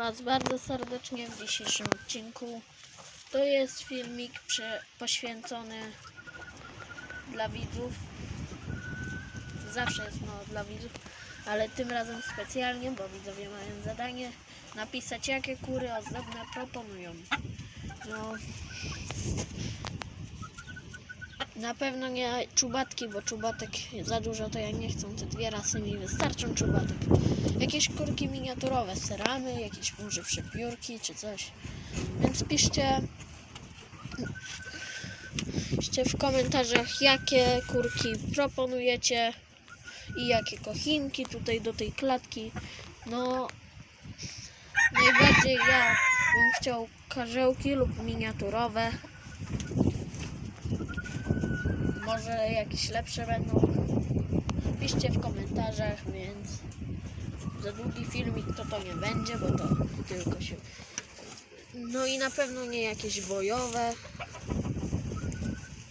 Was bardzo serdecznie w dzisiejszym odcinku. To jest filmik poświęcony dla widzów. Zawsze jest no dla widzów, ale tym razem specjalnie, bo widzowie mają zadanie napisać jakie kury ozdobne proponują. No, na pewno nie czubatki, bo czubatek za dużo to ja nie chcą. Te dwie rasy mi wystarczą czubatek. Jakieś kurki miniaturowe, seramy, jakieś może przepiórki czy coś. Więc piszcie, piszcie w komentarzach, jakie kurki proponujecie i jakie kochinki tutaj do tej klatki. No, najbardziej ja bym chciał karzełki lub miniaturowe. Może jakieś lepsze będą. Piszcie w komentarzach, więc za długi filmik to to nie będzie, bo to tylko się... No i na pewno nie jakieś bojowe,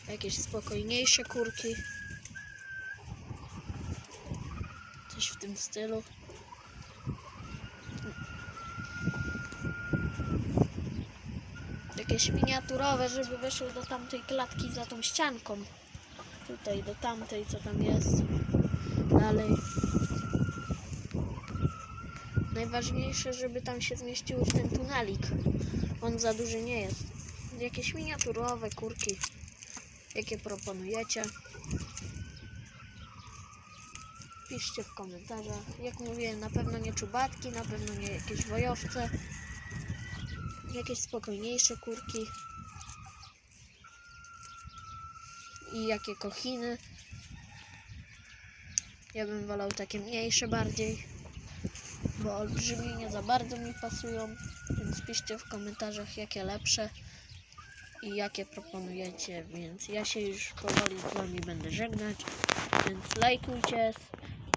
jakieś spokojniejsze kurki. Coś w tym stylu. Jakieś miniaturowe, żeby weszły do tamtej klatki za tą ścianką. Tutaj do tamtej, co tam jest. Dalej. Najważniejsze, żeby tam się zmieściły w ten tunelik. On za duży nie jest. Jakieś miniaturowe kurki, jakie proponujecie. Piszcie w komentarzach. Jak mówiłem, na pewno nie czubatki, na pewno nie jakieś wojowce. Jakieś spokojniejsze kurki. I jakie kochiny. Ja bym wolał takie mniejsze bardziej bo olbrzymie nie za bardzo mi pasują, więc piszcie w komentarzach jakie lepsze i jakie proponujecie, więc ja się już powoli z wami będę żegnać, więc lajkujcie,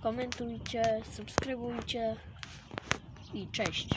komentujcie, subskrybujcie i cześć.